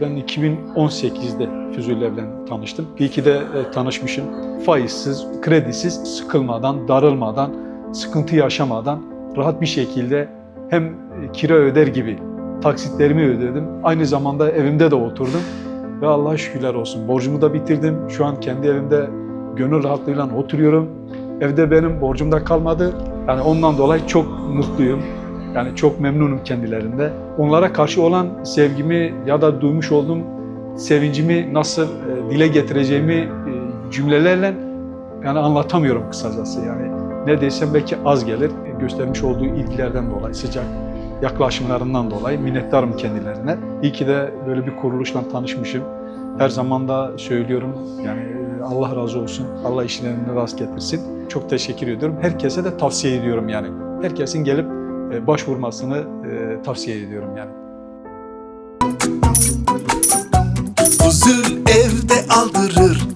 Ben 2018'de Füzuli'yle tanıştım. İyi ki de e, tanışmışım. Faizsiz, kredisiz, sıkılmadan, darılmadan, sıkıntı yaşamadan rahat bir şekilde hem e, kira öder gibi taksitlerimi ödedim. Aynı zamanda evimde de oturdum. Ve Allah'a şükürler olsun. Borcumu da bitirdim. Şu an kendi evimde gönül rahatlığıyla oturuyorum. Evde benim borcum da kalmadı. Yani ondan dolayı çok mutluyum. Yani çok memnunum kendilerinde. Onlara karşı olan sevgimi ya da duymuş olduğum sevincimi nasıl e, dile getireceğimi e, cümlelerle yani anlatamıyorum kısacası. Yani ne desem belki az gelir. E, Göstermiş olduğu ilgilerden dolayı, sıcak yaklaşımlarından dolayı minnettarım kendilerine. İyi ki de böyle bir kuruluşla tanışmışım. Her zaman da söylüyorum yani Allah razı olsun. Allah işlerini rast getirsin. Çok teşekkür ediyorum. Herkese de tavsiye ediyorum yani. Herkesin gelip başvurmasını e, tavsiye ediyorum yani. Huzur evde aldırır